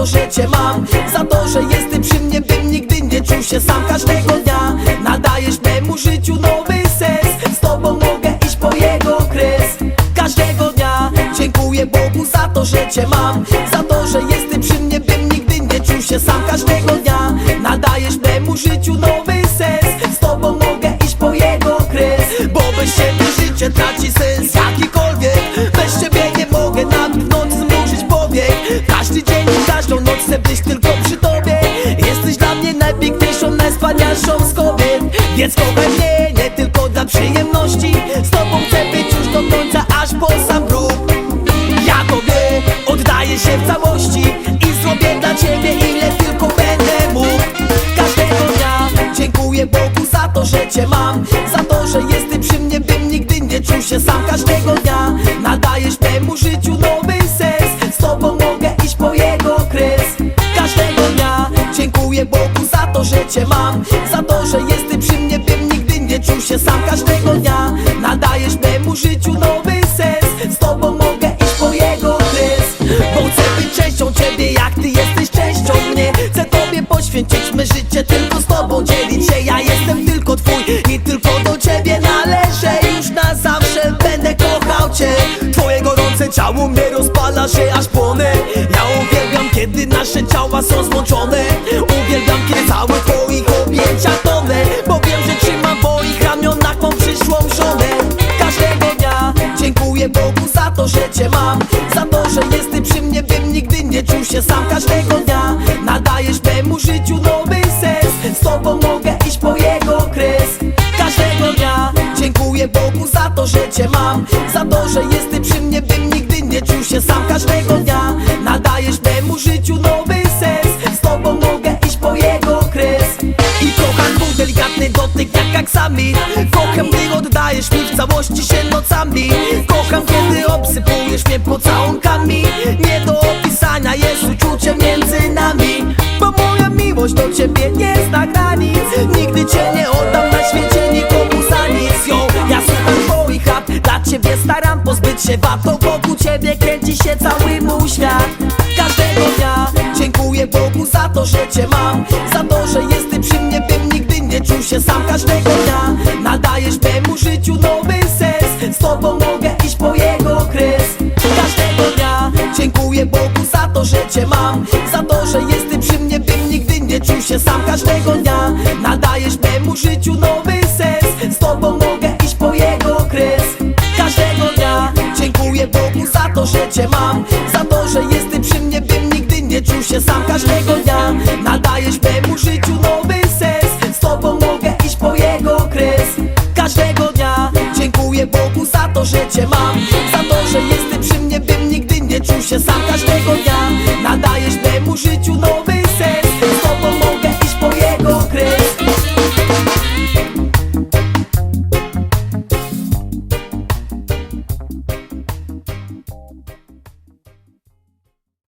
to, że cię mam. Za to, że jesteś przy mnie, bym nigdy nie czuł się sam. Każdego dnia Nadajesz memu życiu nowy sens. Z tobą mogę iść po jego kres. Każdego dnia dziękuję Bogu za to, że cię mam. Za to, że jesteś przy mnie, bym nigdy nie czuł się sam. Każdego dnia Nadajesz memu życiu nowy Więc kochaj mnie nie tylko dla przyjemności. Z tobą chcę być już do końca, aż po sam grób ja tobie oddaję się w całości ciebie, jak ty jesteś częścią mnie. Chcę tobie poświęcić me życie, tylko z tobą dzielić się. Ja jestem tylko twój i tylko do ciebie należę. Już na zawsze będę kochał cię. Twoje gorące ciało mnie rozpala się aż płonę. Ja uwielbiam, kiedy nasze ciała są złączone. Uwielbiam, kiedy całe twoich objęciach tonę. Bo wiem, że trzymam w moich ramionach mą przyszłą żonę. Każdego dnia dziękuję Bogu za to, że cię mam się sam Każdego dnia. Nadajesz memu życiu nowy sens. Z tobą mogę iść po jego kres. Każdego dnia dziękuję Bogu za to, że cię mam. Za to, że jesteś przy mnie, bym nigdy nie czuł się sam Każdego dnia. Nadajesz memu życiu nowy sens. Z tobą mogę iść po jego kres. I kocham twój delikatny dotyk jak aksamit Kocham, gdy oddajesz mi w całości się nocami. Kocham, kiedy obsypujesz mnie pocałunkami Nie ciebie nie zna granic. Nigdy cię nie oddam na świecie nikomu za nic. Yo, ja słucham twoich rad, dla ciebie staram pozbyć się wad To wokół ciebie kręci się cały mój świat. Każdego dnia dziękuję Bogu za to, że cię mam. Za to, że jesteś przy mnie, bym nigdy nie czuł się sam. Każdego dnia nadajesz memu życiu nowy sens. Z tobą mogę iść po jego się sam Każdego dnia. Nadajesz memu życiu nowy sens. Z tobą mogę iść po jego kres. Każdego dnia dziękuję Bogu za to, że cię mam. Za to, że jesteś przy mnie, bym nigdy nie czuł się sam Każdego dnia. Nadajesz memu życiu nowy sens. Z tobą mogę iść po jego kres. Każdego dnia dziękuję Bogu za to, że cię mam. Za to, że jesteś przy mnie, bym nigdy nie czuł się sam Każdego dnia. Nadajesz